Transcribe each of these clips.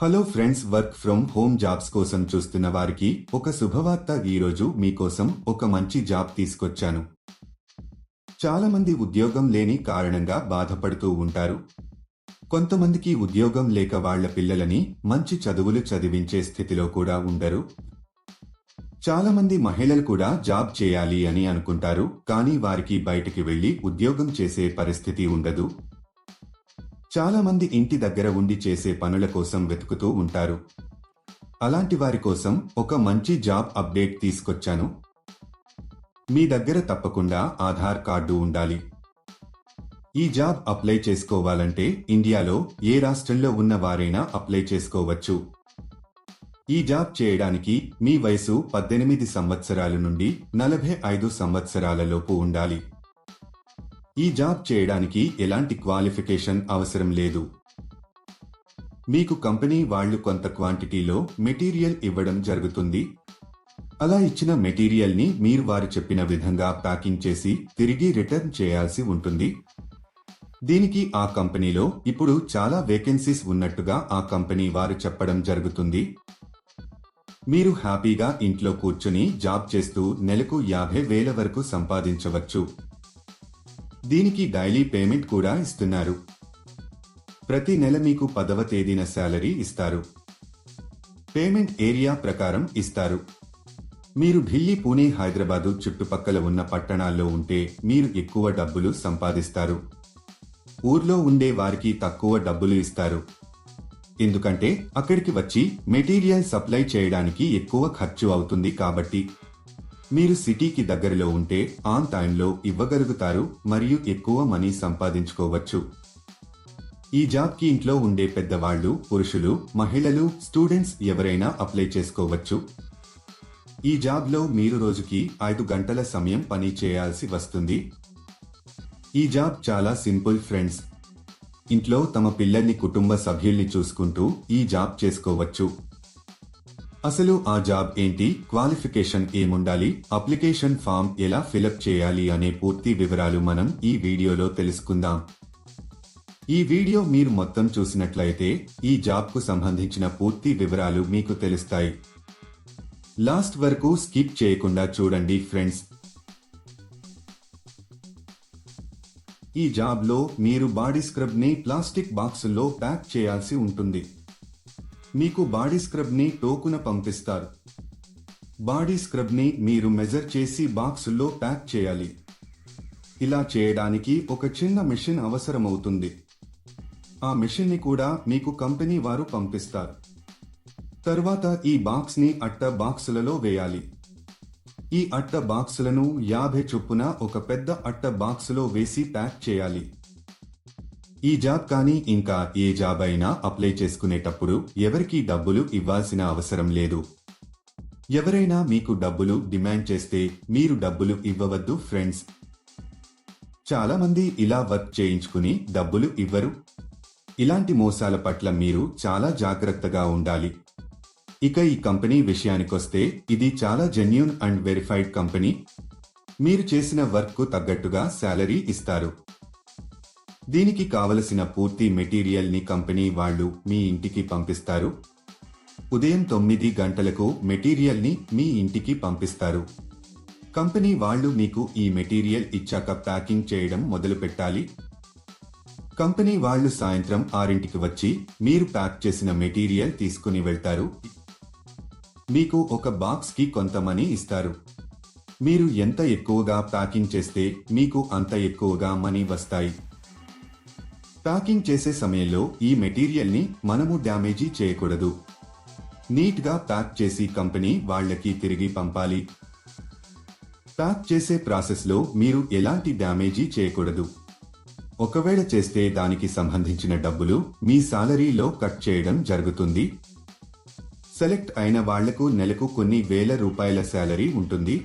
Hello friends work from home jobs కోసం చూస్తున్న వారికి ఒక శుభవార్త ఈరోజు మీకోసం ఒక మంచి జాబ్ తీసుకొచ్చాను. చాలా మంది ఉద్యోగం లేని కారణంగా బాధపడుతూ ఉంటారు. కొంతమందికి ఉద్యోగం లేక వాళ్ళ పిల్లలని మంచి చదువులు చదివించే స్థితిలో కూడా ఉండరు. చాలామంది మహిళలు కూడా జాబ్ చేయాలి అని అనుకుంటారు కానీ వారికి బయటికి వెళ్ళి ఉద్యోగం చేసే పరిస్థితి ఉండదు. చాలా మంది ఇంటి దగ్గర ఉండి చేసే పనుల కోసం వెతుకుతూ ఉంటారు. అలాంటి వారి కోసం ఒక మంచి జాబ్ అప్డేట్ తీసుకొచ్చాను. మీ దగ్గర తప్పకుండా ఆధార్ కార్డు ఉండాలి. ఈ జాబ్ అప్లై చేసుకోవాలంటే ఇండియాలో ఏ రాష్ట్రంలో ఉన్న వారైనా అప్లై చేసుకోవచ్చు. ఈ జాబ్ చేయడానికి మీ వయసు పద్దెనిమిది సంవత్సరాల నుండి నలభై ఐదు సంవత్సరాలలోపు ఉండాలి. ఈ జాబ్ చేయడానికి ఎలాంటి క్వాలిఫికేషన్ అవసరం లేదు. మీకు కంపెనీ వాళ్ళు కొంత క్వాంటిటీలో మెటీరియల్ ఇవ్వడం జరుగుతుంది. అలా ఇచ్చిన మెటీరియల్ని మీరు వారు చెప్పిన విధంగా ప్యాకింగ్ చేసి తిరిగి రిటర్న్ చేయాల్సి ఉంటుంది. దీనికి ఆ కంపెనీలో ఇప్పుడు చాలా వేకెన్సీస్ ఉన్నట్టుగా ఆ కంపెనీ వారు చెప్పడం జరుగుతుంది. మీరు హ్యాపీగా ఇంట్లో కూర్చుని జాబ్ చేస్తూ నెలకు యాభై వేల వరకు సంపాదించవచ్చు. దీనికి డైలీ పేమెంట్ కూడా ఇస్తున్నారు. ప్రతి నెల మీకు పదవ తేదీన శాలరీ ఇస్తారు. పేమెంట్ ఏరియా ప్రకారం ఇస్తారు. మీరు ఢిల్లీ పూణే హైదరాబాదు చుట్టుపక్కల ఉన్న పట్టణాల్లో ఉంటే మీరు ఎక్కువ డబ్బులు సంపాదిస్తారు. ఊర్లో ఉండే వారికి తక్కువ డబ్బులు ఇస్తారు. ఎందుకంటే అక్కడికి వచ్చి మెటీరియల్ సప్లై చేయడానికి ఎక్కువ ఖర్చు అవుతుంది కాబట్టి మీరు సిటీకి దగ్గరలో ఉంటే ఆన్ టైంలో ఇవ్వగలుగుతారు మరియు ఎక్కువ మనీ సంపాదించుకోవచ్చు. ఈ జాబ్కి ఇంట్లో ఉండే పెద్దవాళ్ళు పురుషులు మహిళలు స్టూడెంట్స్ ఎవరైనా అప్లై చేసుకోవచ్చు. ఈ జాబ్లో మీరు రోజుకి ఐదు గంటల సమయం పని చేయాల్సి వస్తుంది. ఈ జాబ్ చాలా సింపుల్ ఫ్రెండ్స్. ఇంట్లో తమ పిల్లల్ని కుటుంబ సభ్యుల్ని చూసుకుంటూ ఈ జాబ్ చేసుకోవచ్చు. అసలు ఆ జాబ్ ఏంటి? క్వాలిఫికేషన్ ఏముండాలి? అప్లికేషన్ ఫామ్ ఎలా ఫిలప్ చేయాలి అనే పూర్తి వివరాలు మనం ఈ వీడియోలో తెలుసుకుందాం. ఈ వీడియో మీరు మొత్తం చూసినట్లయితే ఈ జాబ్కు సంబంధించిన పూర్తి వివరాలు మీకు తెలుస్తాయి. లాస్ట్ వరకు స్కిప్ చేయకుండా చూడండి ఫ్రెండ్స్. ఈ జాబ్లో మీరు బాడీ స్క్రబ్ని ప్లాస్టిక్ బాక్సుల్లో ప్యాక్ చేయాల్సి ఉంటుంది. మీకు బాడీ స్క్రబ్ని టోకున పంపిస్తారు. బాడీ స్క్రబ్ని మీరు మెజర్ చేసి బాక్సుల్లో ప్యాక్ చేయాలి. ఇలా చేయడానికి ఒక చిన్న మిషన్ అవసరమవుతుంది. ఆ మిషన్ని కూడా మీకు కంపెనీ వారు పంపిస్తారు. తర్వాత ఈ బాక్స్ని అట్ట బాక్సులలో వేయాలి. ఈ అట్ట బాక్సులను యాభై చొప్పున ఒక పెద్ద అట్ట బాక్సులో వేసి ప్యాక్ చేయాలి. ఈ జాబ్ కానీ ఇంకా ఏ జాబ్ అయినా అప్లై చేసుకునేటప్పుడు ఎవరికీ డబ్బులు ఇవ్వాల్సిన అవసరం లేదు. ఎవరైనా మీకు డబ్బులు డిమాండ్ చేస్తే మీరు డబ్బులు ఇవ్వవద్దు ఫ్రెండ్స్. చాలా మంది ఇలా వర్క్ చేయించుకుని డబ్బులు ఇవ్వరు. ఇలాంటి మోసాల పట్ల మీరు చాలా జాగ్రత్తగా ఉండాలి. ఇక ఈ కంపెనీ విషయానికొస్తే ఇది చాలా జెన్యున్ అండ్ వెరిఫైడ్ కంపెనీ. మీరు చేసిన వర్క్కు తగ్గట్టుగా శాలరీ ఇస్తారు. దీనికి కావలసిన పూర్తి మెటీరియల్ని కంపెనీ వాళ్ళు మీ ఇంటికి పంపిస్తారు. ఉదయం తొమ్మిది గంటలకు మెటీరియల్ని మీ ఇంటికి పంపిస్తారు. కంపెనీ వాళ్ళు మీకు ఈ మెటీరియల్ ఇచ్చాక ప్యాకింగ్ చేయడం మొదలు పెట్టాలి. కంపెనీ వాళ్ళు సాయంత్రం ఆరింటికి వచ్చి మీరు ప్యాక్ చేసిన మెటీరియల్ తీసుకుని వెళ్తారు. మీకు ఒక బాక్స్కి కొంత మనీ ఇస్తారు. మీరు ఎంత ఎక్కువగా ప్యాకింగ్ చేస్తే మీకు అంత ఎక్కువగా మనీ వస్తాయి. ప్యాకింగ్ చేసే సమయంలో ఈ మెటీరియల్ని మనము డ్యామేజీ చేయకూడదు. నీట్గా ప్యాక్ చేసి కంపెనీ వాళ్ళకి తిరిగి పంపాలి. ప్యాక్ చేసే ప్రాసెస్లో మీరు ఎలాంటి డ్యామేజీ చేయకూడదు. ఒకవేళ చేస్తే దానికి సంబంధించిన డబ్బులు మీ సాలరీలో కట్ చేయడం జరుగుతుంది. సెలెక్ట్ అయిన వాళ్ళకు నెలకు కొన్ని వేల రూపాయల శాలరీ ఉంటుంది.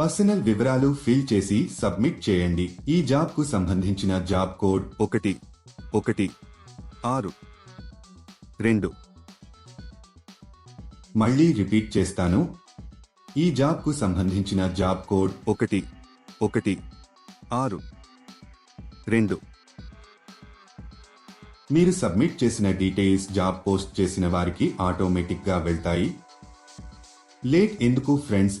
పర్సనల్ వివరాలు ఫిల్ చేసి సబ్మిట్ చేయండి. ఈ జాబ్కు సంబంధించిన జాబ్ కోడ్ ఒకటి ఒకటి ఆరు రెండు. మళ్ళీ రిపీట్ చేస్తాను. ఈ జాబ్కు సంబంధించిన జాబ్ కోడ్ ఒకటి ఒకటి ఆరు రెండు. మీరు సబ్మిట్ చేసిన డీటెయిల్స్ జాబ్ పోస్ట్ చేసిన వారికి ఆటోమేటిక్గా వెళ్తాయి. లేట్ ఎందుకు ఫ్రెండ్స్?